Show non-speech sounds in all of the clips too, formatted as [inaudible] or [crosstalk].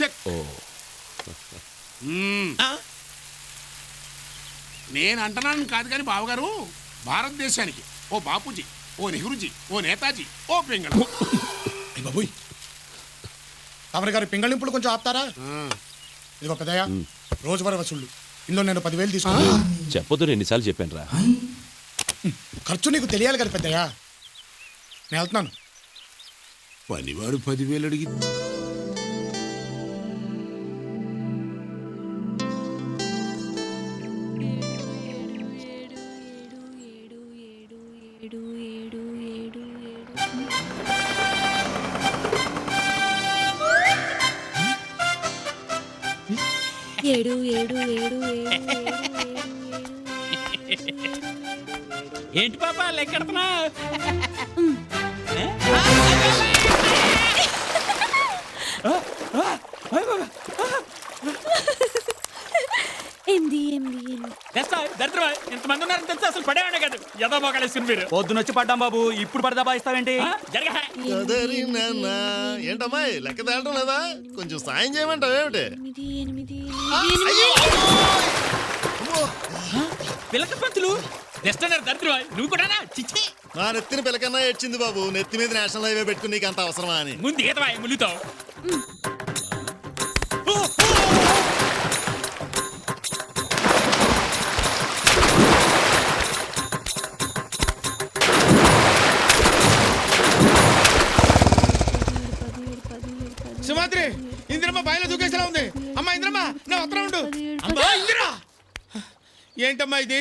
Check. ఓ. మ్మ్. నేను అంటున్నాను కాదు కానీ బావగారు భారతదేశానికి ఓ బాపూజీ ఓ నెహ్రూజీ ఓ నేతాజీ ఓ పింగళ అయ్య బాబోయ్. తమరి గారి పింగళింపులు కొంచెం ఆపుతారా? ఇది ఒక దయ రోజువారీ వసూళ్ళు ఇందులో నేను పదివేలు తీసుకున్నా చెప్పొద్దు ఎన్నిసార్లు చెప్పాను రా ఖర్చు నీకు తెలియాలి కదా పెద్దయ్యా. నేను వెళ్తున్నాను. పనివాడు పదివేలు అడిగి ఏడు ఏడు ఏడు ఏంటి పాప లెక్కెడుతున్నా ఎనిమిది ఎనిమిది ఎనిమిది తెస్తా దరిద్రమా? ఇంతమంది ఉన్నారని తెలిసి? అసలు పడేవాడే కాదు. యదో మోకాలేసుకుని మీరు. పొద్దునొచ్చి పడ్డాం బాబు. ఇప్పుడు పడదా బాయిస్తావేంటి ఆ, జరగ. ఏంటమ్మా లెక్క తేలటం లేదా? కొంచెం సాయం చేయమంటావు ఏమిటి ఎనిమిది ఎనిమిది. పిల్లక పంతులు? నువ్వు కూడానా చిచ్చి. మా నెత్తిన పిల్లకన్నా ఏడ్చింది బాబు. నెత్తి మీద నేషనల్ హైవే పెట్టుకుని నీకు అంత అవసరమా అని. ముందు ఈతవా ములుతావు ఏంటమ్మా ఇది?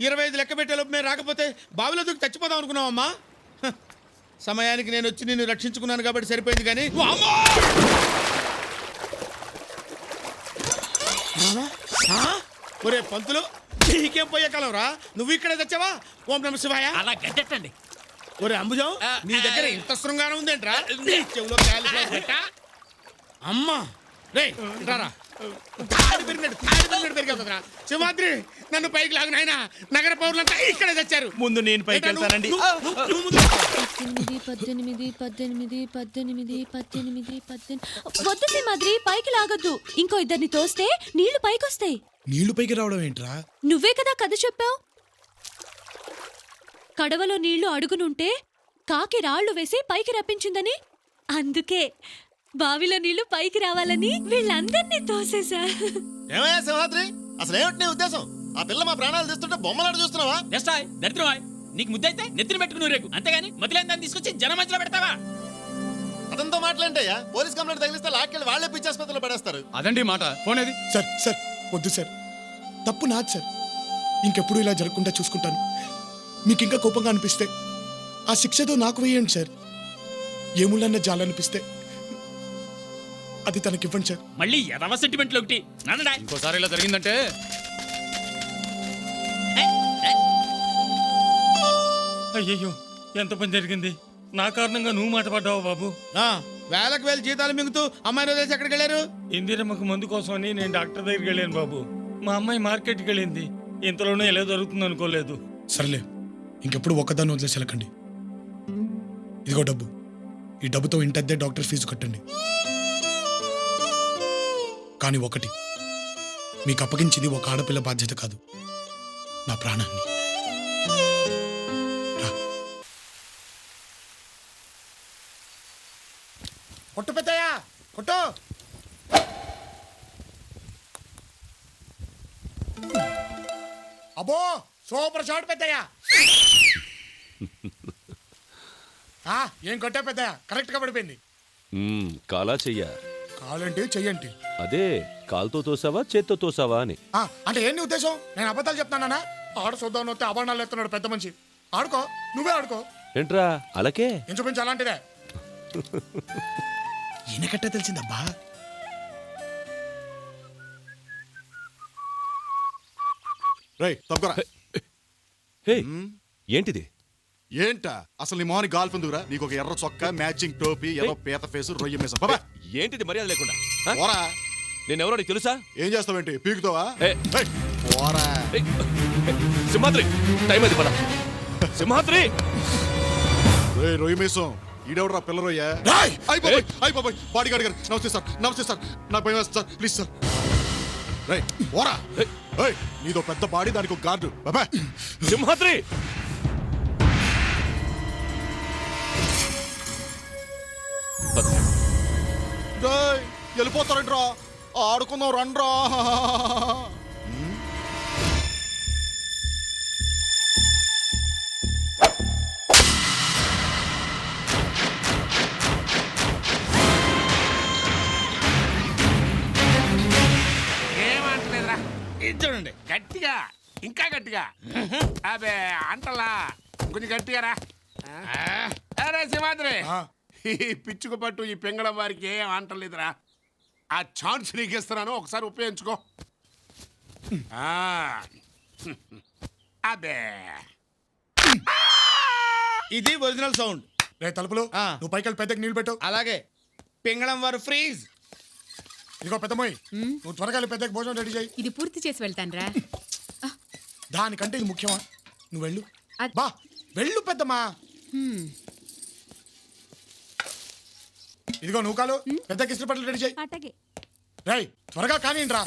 ఇరవై ఐదు లెక్క పెట్టేలోపు మేము రాకపోతే బావిలో దూకి చచ్చిపోదాం అనుకున్నావమ్మా? హ, సమయానికి నేను వచ్చి నిన్ను రక్షించుకున్నాను కాబట్టి సరిపోయింది కానీ? ఒరే పంతులు నీకేం పోయే కాలం రా? నువ్వు ఇక్కడే తెచ్చావా ఓం నమ శివాయ. అలా గడ్డెట్టండి ఒరే అంబుజం నీ దగ్గర ఇంత శృంగారం ఉందేంట్రా? చెవులో అమ్మా! రే రారా సింహాద్రి నన్ను పైకి లాగు నాయనా. నగర పౌరులంతా ఇక్కడే తెచ్చారు. ముందు నేను పైకి వెళ్తానండి. పద్దెనిమిది పద్దెనిమిది పద్దెనిమిది పద్దెనిమిది పద్దెనిమిది పద్దెనిమిది వద్దు సింహాద్రి పైకి లాగొద్దు. ఇంకో ఇద్దరిని తోస్తే నీళ్ళు పైకొస్తాయి. నీళ్ళు పైకి రావడం ఏంట్రా? నువ్వే కదా కథ చెప్పావు? కడవలో నీళ్ళు అడుగునుంటే కాకి రాళ్ళు వేసి పైకి రప్పించిందని? అందుకే బావిలో నీళ్ళు పైకి రావాలని వీళ్ళందరినీ తోసేశా. ఏమయ్యా సింహాద్రి? అసలు ఏమిటి నీ ఉద్దేశం? ఆ పిల్ల మా ప్రాణాలు తీస్తుంటే బొమ్మలాట చూస్తున్నావా? తెస్తా దరిద్రమా నీకు ముద్దైతే నెత్తిన పెట్టుకుని రేకు అంతేగాని మొదలైన దాన్ని తీసుకొచ్చి జన మధ్యలో పెడతావా? అతనితో మాట్లాంటయ్యా పోలీస్ కంప్లైంట్ తగిలిస్తే లాక్కెళ్ళి వాళ్ళే పిచ్చాసుపత్రిలో పడేస్తారు. అదండి మాట. ఫోన్ ఏది? సార్ సార్ వద్దు సార్. తప్పు నాది సార్. ఇంకెప్పుడు ఇలా జరగకుండా చూసుకుంటాను. మీకు ఇంకా కోపంగా అనిపిస్తే ఆ శిక్షతో నాకు వేయండి సార్. ఏముళ్ళన్న జాలనిపిస్తే అది తనకివ్వండి సార్. మళ్ళీ ఎదవ సెంటిమెంట్లు ఒకటి నన్నడా. ఇంకోసారి ఇలా జరిగిందంటే? అయ్యయ్యో ఎంత పని జరిగింది? నా కారణంగా నువ్వు మాట పడ్డావు బాబు? వేలకు వేల జీతాలు మింగుతూ అమ్మాయి వదిలేసి ఎక్కడికి వెళ్ళారు? ఇందిరమ్మకు మందు కోసమని నేను డాక్టర్ దగ్గరికి వెళ్ళాను బాబు. మా అమ్మాయి మార్కెట్కి వెళ్ళింది. ఇంతలోనే ఎలా జరుగుతుంది అనుకోలేదు. సర్లే ఇంకెప్పుడు ఒక్కదాన్ని వదిలేసి వెళ్ళకండి. ఇదిగో డబ్బు. ఈ డబ్బుతో ఇంటద్దే డాక్టర్ ఫీజు కట్టండి. కానీ ఒకటి. మీకు అప్పగించింది ఒక ఆడపిల్ల బాధ్యత కాదు. నా ప్రాణాన్ని. కొట్టు పెద్దయ్యా కొట్టు. అబ్బో సూపర్ షాట్ పెద్దయ్యా. [laughs] ఆ, ఏం కొట్టా పెద్దయ్యా? కరెక్ట్గా పడిపోయింది కాలా చెయ్య. కాలంటే చెయ్యండి. అదే కాలుతో తోసావా చేత్తో తోసావా అని. ఆ, అంటే ఏంటి ఉద్దేశం? నేను అబద్ధాలు చెప్తానా ఆడ చూద్దాం వస్తే అభాండాలు ఎత్తున్నాడు పెద్ద మనిషి. ఆడుకో నువ్వే ఆడుకో. ఏంట్రా అలాకే? ఇంచుమించు అలాంటిదే. ఈయనకట్టే తెలిసిందబ్బా. హే ఏంటిది? ఏంటా? అసలు నీ మోహన్ గాల్ఫ్ ఎందుకురా? నీకు ఒక ఎర్ర చొక్క మ్యాచింగ్ టోపీ ఏదో పీత ఫేసు రొయ్య మీసం. బాబా ఏంటిది మర్యాద లేకుండా? ఆ? పోరా. నేనెవరో నీకు తెలుసా? ఏం చేస్తావేంటి? పీకుతావా? ఏ. ఏయ్, పోరా. ఏయ్, ఏయ్, సింహాద్రి టైం అది పద. సింహాద్రి! రేయ్ రొయ్య మీసం. ఈడెవడరా పిల్లరోయ్యా రాయ్! అయిపోయి అయిపోయి బాడీ గార్డ్ గారు నమస్తే సార్ నమస్తే సార్. నాకు భయం వేస్తుంది సార్ ప్లీజ్ సార్. రై ఓరా ఏయ్ నీదో పెద్ద బాడీ దానికి ఒక గార్డు బాబా. సింహాద్రి! డేయ్ వెళ్ళిపోతారంట్రా. ఆడుకుందాం రండ్రా. ఏమంటలేదురా. ఇది చూడండి. గట్టిగా ఇంకా గట్టిగా. అబే అంటలా. కొంచెం గట్టిగా రా. అరే ఆ. ఈ పిచ్చుకు పట్టు ఈ పెంగళం వారికి ఏం అంటలేదురా ఆ ఛాన్స్ నీకు ఇస్తున్నాను ఒకసారి ఉపయోగించుకో. ఆ. అబే ఇది ఒరిజినల్ సౌండ్. రే తలుపులు ఆ. నువ్వు పైకి వెళ్ళి పెద్దకి నీళ్ళు పెట్టు. అలాగే. పింగళం వారు ఫ్రీజ్. ఇదిగో పెద్దమ్మాయి నువ్వు త్వరగా వెళ్ళి పెద్దకి భోజనం రెడీ చేయి. ఇది పూర్తి చేసి వెళ్తాన్రా. దానికంటే ఇది ముఖ్యమా? నువ్వు వెళ్ళు. అద్- బా వెళ్ళు పెద్దమ్మా. హ్మ్. ఇదిగో నువ్వు కాలు పెద్దకి ఇస్త్రీ పట్టలు రెడీ చేయి. అటగే రేయ్ త్వరగా కానీ రా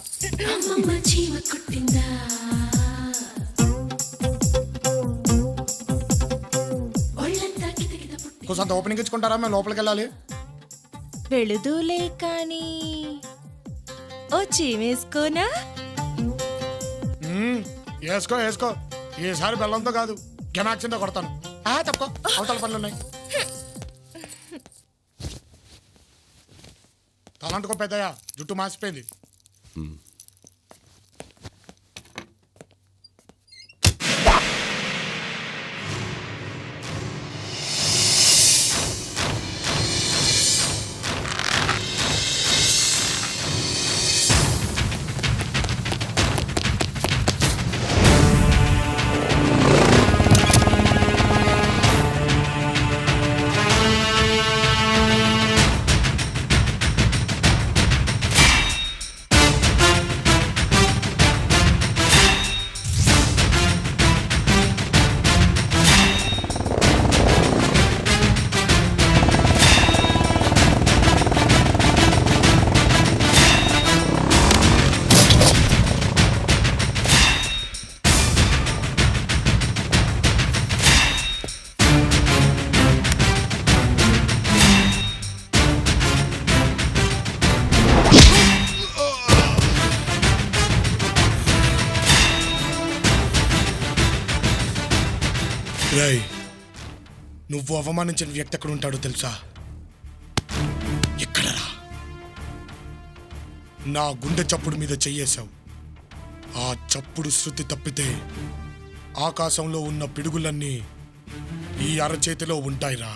కొంత ఓపెనింగ్ ఇచ్చుకుంటారా మేము లోపలికి వెళ్ళాలి. వెళుదూలే కానీ ఓ చీమేసుకోనా వేసుకో వేసుకో. ఈసారి బెల్లంతో కాదు గెమాక్సింతో కొడతాను. ఆ తప్పుకో. అవతల పనులు ఉన్నాయి తలంటుకో పెద్దయ్య. జుట్టు మాసిపోయింది. రేయ్ నువ్వు అవమానించిన వ్యక్తి ఎక్కడ ఉంటాడో తెలుసా? ఎక్కడరా? నా గుండె చప్పుడు మీద చెయ్యేశావు. ఆ చప్పుడు శృతి తప్పితే ఆకాశంలో ఉన్న పిడుగులన్నీ ఈ అరచేతిలో ఉంటాయిరా.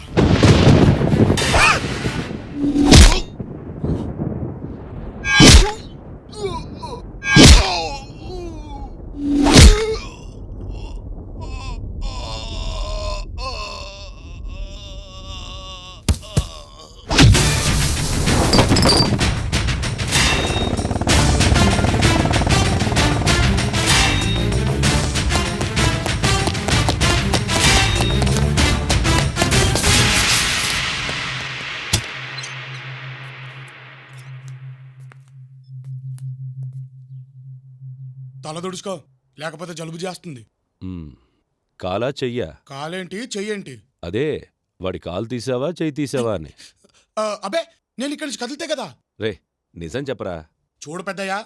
తల దుడుచుకో లేకపోతే జలుబు చేస్తుంది. కాలా చెయ్యా? కాలేంటి? చెయ్యేంటి? అదే వాడి కాలు తీసావా చెయ్యి తీసావా అని. ఆ, అబే నేను ఇక్కడి నుంచి కదిలితే కదా? రే నిజం చెప్పరా? చూడు పెద్దయ్యా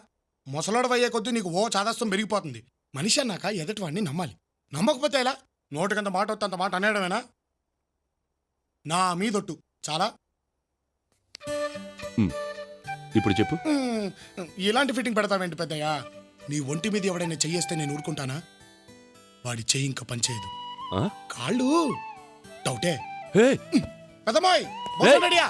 ముసలోడవయ్యే కొద్దీ నీకు ఓ చాదస్తం పెరిగిపోతుంది. మనిషి అన్నాక ఎదటి వాడిని నమ్మాలి. నమ్మకపోతే ఎలా? నోటికంత మాట వస్తే అంత మాట అనేయడమేనా నా మీదొట్టు. చాలా? ఇప్పుడు చెప్పు. మ్మ్, ఇలాంటి ఫిట్టింగ్ పెడతావేంటి పెద్దయ్యా? నీ ఒంటి మీద ఎవడైనా చెయ్యేస్తే నేను ఊరుకుంటానా? వాడి చెయ్యి ఇంకా పనిచేయదు? కాళ్ళు! డౌటే. రెడీయా?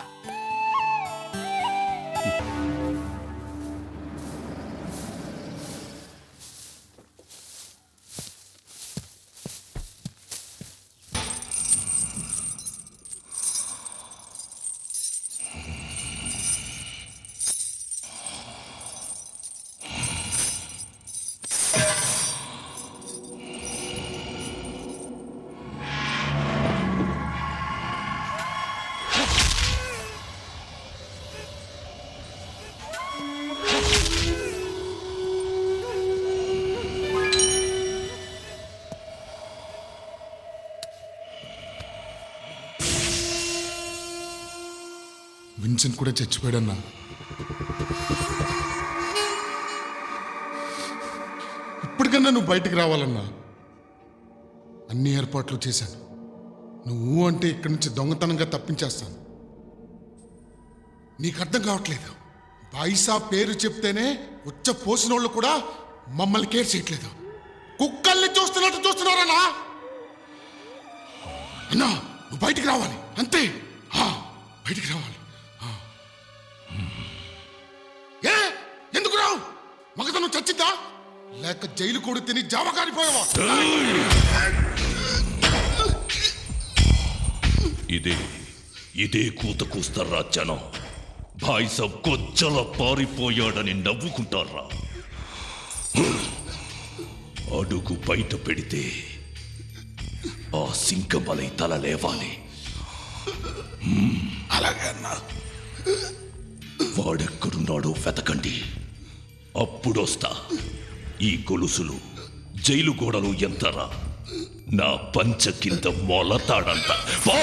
విన్సెంట్ కూడా చచ్చిపోయాడన్నా. ఇప్పటికన్నా నువ్వు బయటికి రావాలన్నా. అన్ని ఏర్పాట్లు చేశాను. నువ్వు అంటే ఇక్కడి నుంచి దొంగతనంగా తప్పించేస్తాను. నీకు అర్థం కావట్లేదు. బాయిసా పేరు చెప్తేనే ఉచ్చ పోసినోళ్ళు కూడా మమ్మల్ని కేర్ చేయట్లేదు. కుక్కల్ని చూస్తున్నట్టు చూస్తున్నారన్నా. అన్నా నువ్వు బయటికి రావాలి. అంతే. బయటికి రావాలి. చచ్చిద్దా? లేక జైలు కూడా తిని జామ కారిపోయావా? ఇదే ఇదే కూత కూస్తారా జనం. బాయిసబ్ కొచ్చల పారిపోయాడని నవ్వుకుంటారా అడుగు బయట పెడితే ఆ సింకబలై తల లేవాలి. అలాగే అన్నా. వాడెక్కడున్నాడో వెతకండి. అప్పుడొస్తా. ఈ గొలుసులు జైలు గోడలు ఎంతరా? నా పంచ కింద మొలతాడంట పో!